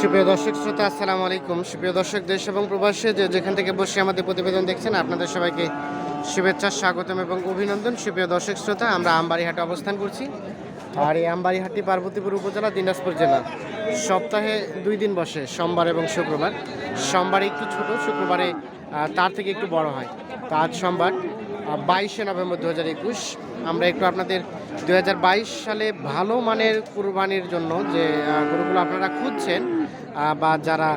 সুপ্রিয় দর্শক শ্রোতা, আসসালামু আলাইকুম। সুপ্রিয় দর্শক, দেশ এবং প্রবাসে যে যেখান থেকে বসে আমাদের প্রতিবেদন দেখছেন, আপনাদের সবাইকে শুভেচ্ছা, স্বাগতম এবং অভিনন্দন। সুপ্রিয় দর্শক শ্রোতা, আমরা আমবাড়িহাটে অবস্থান করছি। আর এই আমবাড়িহাটটি পার্বতীপুর উপজেলা, দিনাজপুর জেলা। সপ্তাহে দুই দিন বসে, সোমবার এবং শুক্রবার। সোমবারে একটু ছোট, শুক্রবারে তার থেকে একটু বড় হয়। তো আজ সোমবার বাইশে নভেম্বর দু হাজার একুশ। আমরা একটু আপনাদের দু হাজার বাইশ সালে ভালো মানের কুরবানির জন্য যে গরুগুলো আপনারা খুঁজছেন বা যারা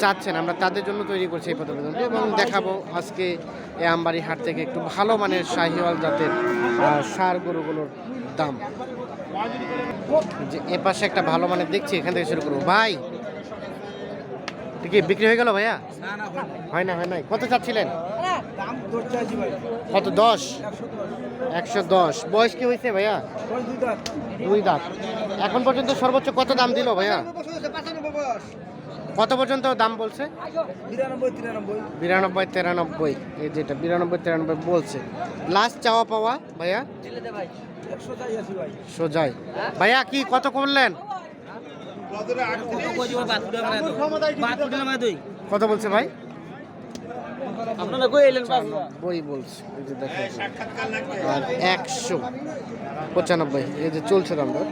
চাচ্ছেন আমরা তাদের জন্য তৈরি করছি এই প্রতিবেদনটি এবং দেখাবো আজকে এই আমবাড়ি হাট থেকে একটু ভালো মানের শাহিওয়াল জাতের সার গরুগুলোর দাম। যে এ পাশে একটা ভালো মানের দেখছি এখান থেকে শুরু করব। ভাই কি বিক্রি হয়ে গেল ভাইয়া? হয় না হয় নাই। কত চাচ্ছিলেন? কত দশ? একশো দশ। বয়স কি হয়েছে ভাইয়া? দুই দাঁত। এখন পর্যন্ত সর্বোচ্চ কত দাম দিল ভাইয়া? কত পর্যন্ত দাম বলছে? বিরানব্বই তিরানব্বই। এই যেটা বিরানব্বই তিরানব্বই বলছে। লাস্ট চাওয়া পাওয়া ভাইয়া? সোজাই। ভাইয়া কি কত করলেন? কত বলছে ভাই? বই বলছে আর একশো পঁচানব্বই, এই যে চলছে দাম দর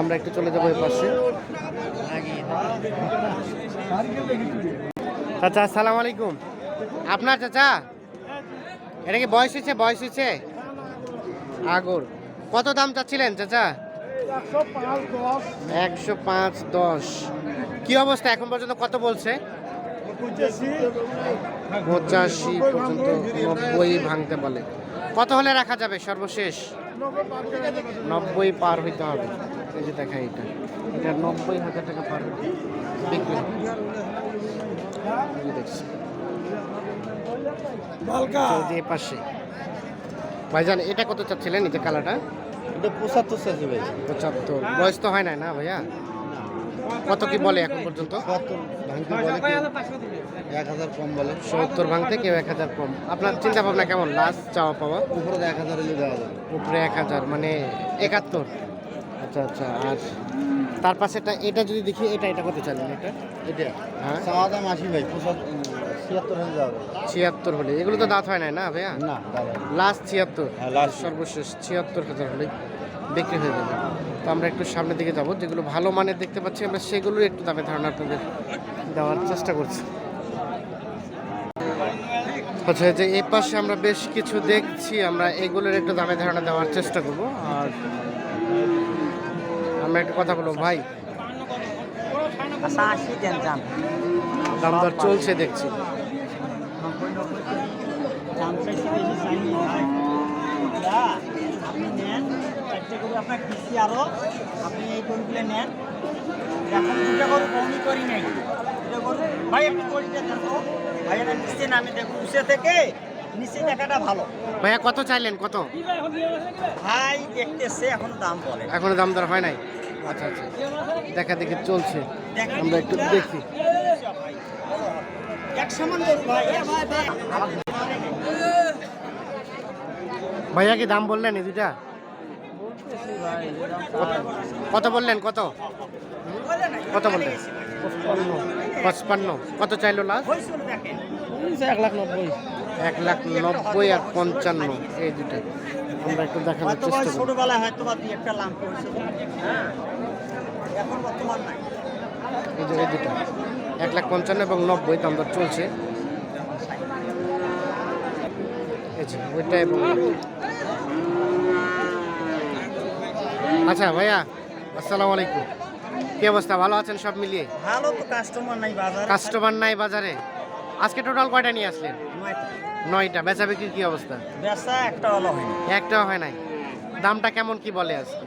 আমরা একটু চলে যাব এই পাশে। চাচা, আসসালামু আলাইকুম। আপনার চাচা? এটা কি বয়স হয়েছে? বয়স হয়েছে? আগর। কত দাম চাচ্ছিলেন চাচা? একশো পাঁচ দশ। কি অবস্থা? এখন পর্যন্ত কত বলছে? পঁচাশি। পর্যন্ত নব্বই ভাঙতে বলে কত হলে রাখা যাবে সর্বশেষ? নব্বই পার হইতে হবে। এই যে দেখা এটা। এটা নব্বই হাজার টাকা পার বিক্রি হবে। যে দেখছি। পাশে। ভাইজান এটা কত চাচ্ছিলেন এই যে কালারটা? এটা পঁচাত্তর চাইছি ভাই। পঁচাত্তর। বয়স তো হয় নাই না ভাইয়া? কত কি বলে এখন পর্যন্ত? এক হাজার কম বলে। সত্তর ভাঙতে কেউ এক হাজার কম। আপনার চিন্তা ভাবনা কেমন? লাস্ট চাওয়া পাওয়া? উপরে এক হাজার হলে দেওয়া যাবে। উপরে এক হাজার মানে একাত্তর। আচ্ছা আচ্ছা আর তার পাশেটা এটা এটা যদি দেখি এটা এটা কত চাইলেন এটা? এটা? হ্যাঁ। চাওয়া দাম আশি ভাই ছিয়াত্তর হলে যাবে। ছিয়াত্তর হলে। এগুলো তো দাঁত হয় নাই না ভাইয়া? না লাস্ট ছিয়াত্তর। হ্যাঁ, last। সর্বশেষ ছিয়াত্তর হাজার হলে বিক্রি হয়ে যাবে। তো আমরা একটু সামনের দিকে যাব। যেগুলো ভালো মানের দেখতে পাচ্ছি আমরা সেগুলোর একটু দামে ধারণা আপনাদের দেওয়ার চেষ্টা করছি। আচ্ছা যে এই পাশে আমরা বেশ কিছু দেখছি, আমরা এগুলোর একটু দামে ধারণা দেওয়ার চেষ্টা করব। আর আমরা একটু কথা বলব। ভাই, দাম দর চলছে দেখছি। আপনি করে আপনি এই নেন এখন দুটা গরু কমই করি নাই ভাই আপনি নিচে নামে থেকে নিচে দেখাটা ভালো। ভাইয়া কত চাইলেন? কত? ভাই দেখতেছে এখন দাম বলে। এখনও দাম দর হয় নাই? আচ্ছা আচ্ছা। দেখা দেখি চলছে। আমরা একটু দেখি। ভাইয়া কি দাম বললেন এই দুটা কত বললেন? কত? কত বললেন? পঁচপান্ন। কত চাইলো লাস্ট এক লাখ নব্বই এক লাখ নব্বই আর পঞ্চান্ন এই দুটো। আমরা একটু দেখানোর চেষ্টা করি। ছোটবেলায় হয়তো একটা লাম্প এখন বর্তমান নাই। এই যে এই দুটো। এক লাখ পঞ্চান্ন এবং নব্বই দাম দর চলছে। ওইটা এবং আচ্ছা ভাইয়া আসসালামু আলাইকুম। কি অবস্থা? ভালো আছেন সব মিলিয়ে? ভালো তো কাস্টমার নাই বাজার। কাস্টমার নাই বাজারে। আজকে টোটাল কয়টা নিয়ে আসলেন? নয়টা। বেচা বিক্রির কি অবস্থা? বেচা একটা হলো হয়নি। একটাও হয় নাই। দামটা কেমন কি বলে আজকে?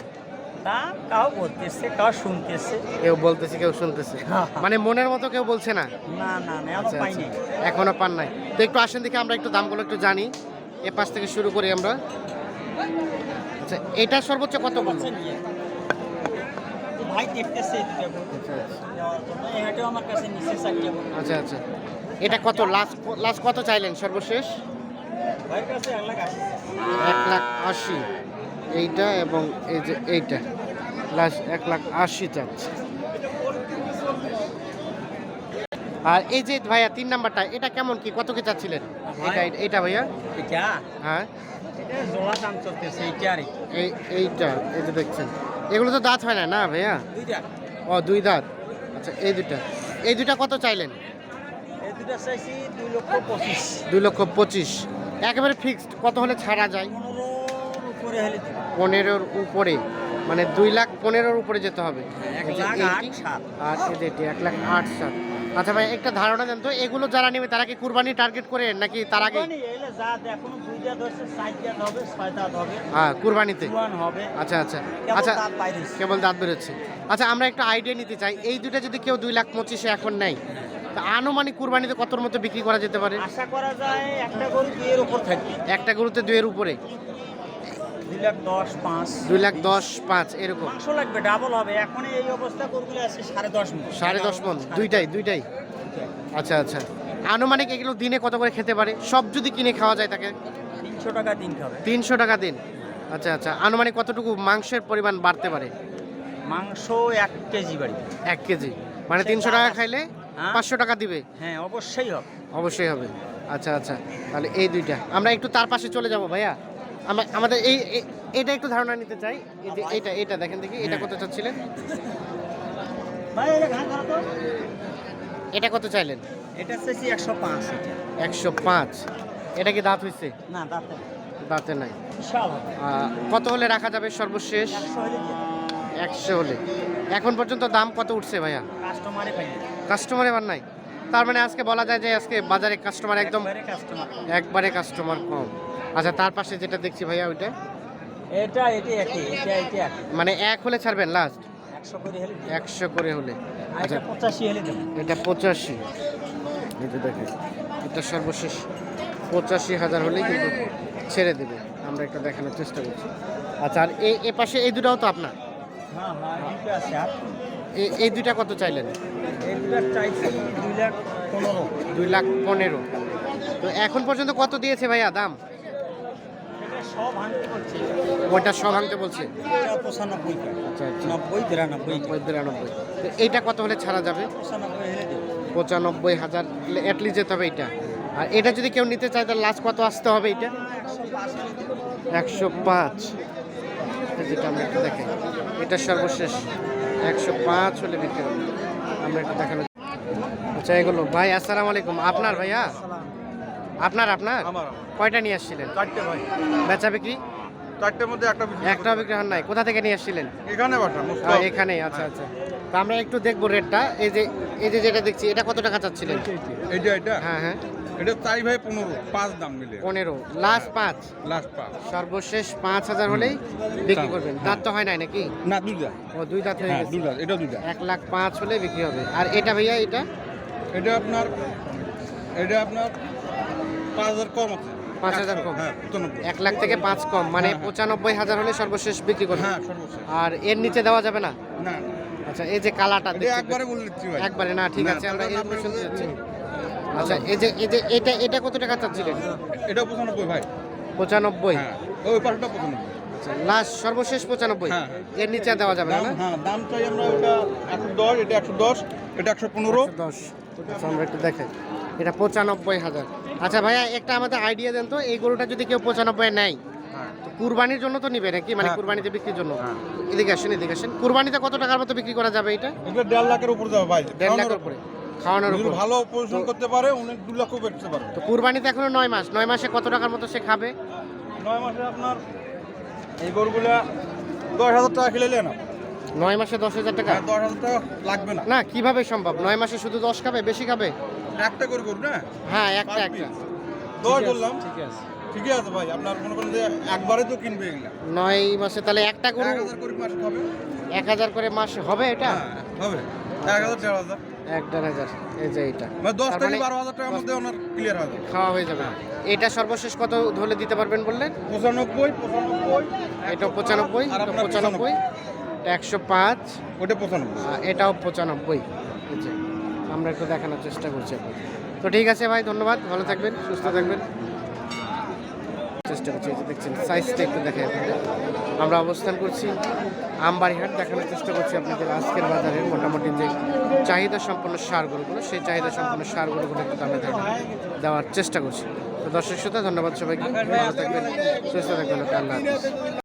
দাম কাউ বলতেছে কাউ শুনতেছে। কেউ বলতেছে কেউ শুনতেছে। মানে মনের মতো কেউ বলছে না? না না না এখনও আচ্ছা, পাই আচ্ছা। এখনও পান নাই। তো একটু আসেন দেখে আমরা একটু দামগুলো একটু জানি। এ পাশ থেকে শুরু করি আমরা। আচ্ছা এটা সর্বোচ্চ কত বলছে বলছে নিয়ে তো ভাই দেখতেছে এই হাটেও আমার কাছে নিচে চারটে আচ্ছা আচ্ছা। এটা কত? লাস্ট লাস্ট কত চাইলেন সর্বশেষ? ভাইয়ের কাছে এক লাখ আশি। এক লাখ আশি। এইটা এবং এই যে এইটা। লাস্ট এক লাখ আশি চাচ্ছে। আর এই যে ভাইয়া তিন নাম্বারটা এটা কেমন কি? কত কি চাচ্ছিলেন? এটা এইটা ভাইয়া? এটা? হ্যাঁ। এটা জোড়া দাম চলতেছে এইটা আর এই এইটা এই যে দেখছেন। এগুলো তো দাঁত হয় না না ভাইয়া? ও দুই দাঁত। আচ্ছা এই দুটা এই দুটা কত চাইলেন? দুই লক্ষ পঁচিশ। একেবারে ফিক্সড কত হলে ছাড়া যায়? পনেরোর উপরে মানে দুই লাখ পনেরোর উপরে যেতে হবে। আর এই যে এটি, এক লাখ আট সাত। আচ্ছা ভাই একটা ধারণা দেন তো এগুলো যারা নেবে তারা কি কুরবানি টার্গেট করে নাকি তার আগে? হ্যাঁ কুরবানিতে? আচ্ছা আচ্ছা। আচ্ছা। কেবল দাঁত বেরোচ্ছে। আচ্ছা আমরা একটা আইডিয়া নিতে চাই। এই দুইটা যদি কেউ দুই লাখ পঁচিশে এখন নেয় তা আনুমানিক কুরবানিতে কতর মতো বিক্রি করা যেতে পারে? আশা করা যায় একটা গরু দুইয়ের উপর থাকবে। একটা গরুতে দুইয়ের উপরে? দুই লাখ দশ পাঁচ। এরকম। লাগবে ডাবল হবে। এখন এই অবস্থা গরুগুলো আছে সাড়ে দশ মিনিট সাড়ে দশ মন দুইটাই? দুইটাই। আচ্ছা আচ্ছা। আনুমানিক এগুলো দিনে কত করে খেতে পারে? সব যদি কিনে খাওয়া যায় তাকে? তিনশো টাকা দিন খাবে। তিনশো টাকা দিন। আচ্ছা আচ্ছা। আনুমানিক কতটুকু মাংসের পরিমাণ বাড়তে পারে? মাংস এক কেজি বাড়ি। এক কেজি। মানে তিনশো টাকা খাইলে হ্যাঁ। পাঁচশো টাকা দিবে? হ্যাঁ অবশ্যই হবে। অবশ্যই হবে। আচ্ছা আচ্ছা। তাহলে এই দুইটা। আমরা একটু তার পাশে চলে যাব ভাইয়া। আমা- আমাদের এই এটা একটু ধারণা নিতে চাই। এই যে এইটা এটা দেখেন দেখি এটা কত চাচ্ছিলেন? এটা এটা কত চাইলেন? এটা চাইছি একশো পাঁচ। একশো পাঁচ। এটা কি দাঁত হয়েছে না দাঁতে। দাঁতে নাই। কত হলে রাখা যাবে সর্বশেষ? একশো হলে এখন পর্যন্ত দাম কত উঠছে ভাইয়া? কাস্টমারে কাস্টমার এবার নাই? তার মানে আজকে বলা যায় যে আজকে বাজারে কাস্টমার একদম একবারে কাস্টমার কম। আচ্ছা তার পাশে যেটা দেখছি ভাইয়া ওইটা? এটা এটা একই এটা এটা একই। মানে এক হলে ছাড়বেন লাস্ট একশো করে হলে আচ্ছা। পঁচাশি হলে দেবো। এটা পঁচাশি। এটা দেখেন এটা সর্বশেষ। পঁচাশি হাজার হলেই কিন্তু ছেড়ে দেবে। আমরা একটা দেখানোর চেষ্টা করছি। আচ্ছা আর এই এ পাশে এই দুটাও তো আপনার? হ্যাঁ হ্যাঁ এই দুইটা কত চাইলেন? দুই লাখ পনেরো। তো এখন পর্যন্ত কত দিয়েছে ভাইয়া দাম? এটা সব ওটা সব ভাঙতে বলছে? পঁচানব্বই আচ্ছা আচ্ছা। এইটা কত হলে ছাড়া যাবে? পঁচানব্বই হাজার। অ্যাটলিস্ট যেতে হবে এটা আর এটা যদি কেউ নিতে চায় তাহলে লাস্ট কত আসতে হবে এটা? একশো পাঁচ। যেটা আমরা একটু দেখেন এটা সর্বশেষ। একশো পাঁচ হলে বিক্রি হবে। আমরা একটু দেখানো আচ্ছা এগুলো। ভাই আসসালামু আলাইকুম। আপনার ভাইয়া? আপনার আপনার? কয়টা নিয়ে আসছিলেন? চারটে ভাই। বেচা বিক্রি? চারটের মধ্যে একটা বিক্রি একটা বিক্রি হন নাই। কোথা থেকে নিয়ে আসছিলেন? এখানে এখানেই। আচ্ছা আচ্ছা। তো আমরা একটু দেখব রেটটা এই যে এই যে যেটা দেখছি এটা কত টাকা চাচ্ছিলেন? এইটা এটা হ্যাঁ হ্যাঁ। এটা চাই ভাই পনেরো পাঁচ দাম মিলে। পনেরো। লাস্ট পাঁচ? লাস্ট পাঁচ। সর্বশেষ পাঁচ হাজার হলেই বিক্রি করবেন। দাঁত তো হয় নাই নাকি? না দুইটা ও দুই দাঁত হয়ে হ্যাঁ গেছে। দুইটা এটা দুইটা এক লাখ পাঁচ হলে বিক্রি হবে। আর এটা ভাইয়া এটা? এটা আপনার এটা আপনার পাঁচ হাজার কম আছে। পাঁচ হাজার কম। হ্যাঁ পঁচানব্বই। এক লাখ থেকে পাঁচ কম। মানে হ্যাঁ। পঁচানব্বই হাজার হলে সর্বশেষ বিক্রি করবে হ্যাঁ আর এর নিচে দেওয়া যাবে না না। আচ্ছা এই যে কালাটা একবারে বলে দিচ্ছি ভাই। একবারে না ঠিক আছে আমরা তাহলে এর আপনার উপরে শুনতে যাচ্ছি আচ্ছা এই যে এই যে এটা এটা কত টাকা চাচ্ছিলেন? এটা পঁচানব্বই ভাই। পঁচানব্বই? হ্যাঁ ওই পাশটা পঁচানব্বই। আচ্ছা লাস্ট সর্বশেষ পঁচানব্বই? হ্যাঁ, এর নিচে দেওয়া যাবে না হ্যাঁ দাম চাই আমরা ওটা একশো দশ এটা একশো দশ এটা একশো পনেরো। দশ। আচ্ছা আমরা একটু দেখাই এটা পঁচানব্বই হাজার। আচ্ছা ভাইয়া একটা আমাদের আইডিয়া দেন তো এই গরুটা যদি কেউ পঁচানব্বই নেয়। হ্যাঁ তো কুরবানির জন্য তো নিবে নাকি? মানে হ্যাঁ। কুরবানিতে বিক্রির জন্য? হ্যাঁ। এদিকে আসেন এদিকে আসেন। কুরবানিতে কত টাকার মতো বিক্রি করা যাবে এটা? এগুলো দেড় লাখের উপর যাবে ভাই দেড় খাওয়ানোর লাখের উপরে। খাওয়ানোর উপর। ভালো পরিশ্রম করতে পারে উনি দু লক্ষ বেচতে পারে। তো কুরবানিতে এখনও নয় মাস। নয় মাসে কত টাকার মতো সে খাবে? নয় মাসে আপনার এই গরুগুলা দশ হাজার টাকা খেলে না। নয় মাসে দশ হাজার টাকা? হ্যাঁ দশ হাজার টাকা লাগবে না। না কীভাবে সম্ভব? নয় মাসে শুধু দশ খাবে বেশি খাবে? একটা করে গরু না? হ্যাঁ একটা একটা। দশ বললাম ঠিক আছে। ঠিকই আছে ভাই আপনার মনে করেন যে একবারে তো কিনবে এগুলা। নয় মাসে তাহলে একটা এক হাজার করে মাসে খাবে এক হাজার করে মাস হবে এটা? হ্যাঁ হবে। এক হাজার দেড় হাজার। এক দেড় হাজার এই যে এটা মানে দশ থেকে মানে বারো হাজার টাকার মধ্যে ওনার ক্লিয়ার হবে খাওয়া হয়ে যাবে। এটা সর্বশেষ কত ধরে দিতে পারবেন বললেন? পঁচানব্বই পঁচানব্বই। এটা পঁচানব্বই পঁচানব্বই। একশো পাঁচ। ওটা পঁচানব্বই। এটাও পঁচানব্বই। আমরা একটু দেখানোর চেষ্টা করছি তো ঠিক আছে ভাই ধন্যবাদ। ভালো থাকবেন সুস্থ থাকবেন। চেষ্টা করছি যে দেখছেন সাইজটা একটু দেখে আমরা অবস্থান করছি, আমবাড়িহাট দেখানোর চেষ্টা করছি আপনাদের আজকের বাজারের মোটামুটি যে চাহিদা সম্পন্ন সার গরুগুলো সেই চাহিদা সম্পন্ন সার একটু দামে দেওয়ার চেষ্টা করছি তো দর্শক শ্রোতা, ধন্যবাদ সবাইকে, ভালো থাকবেন, সুস্থ থাকবেন, আল্লাহ।